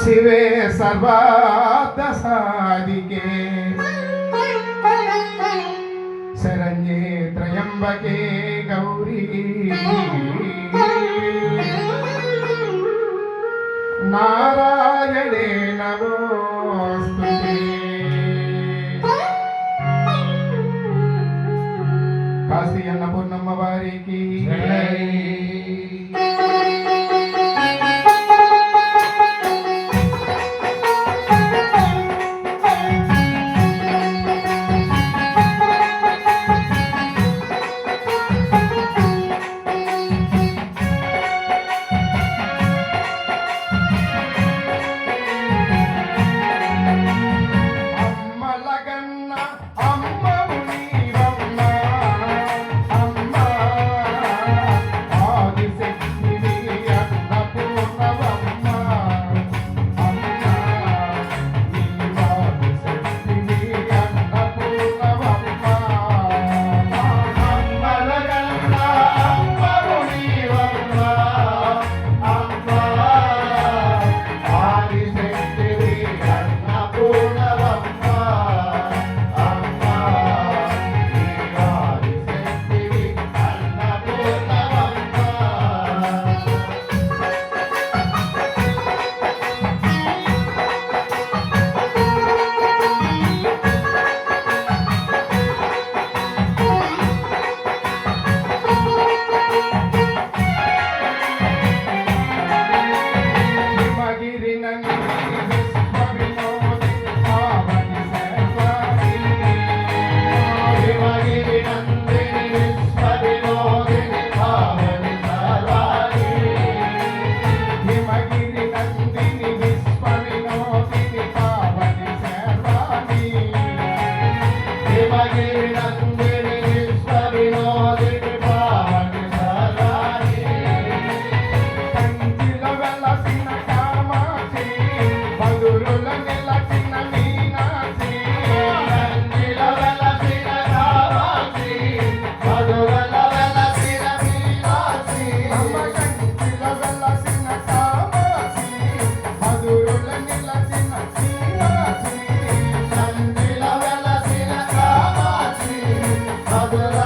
శివే సర్వాద సాధికే శరణ్యే త్రయంబకే గౌరీ. నారాయణే నమో काशी अन्नपूर्णम्मा वारी की जय Otherwise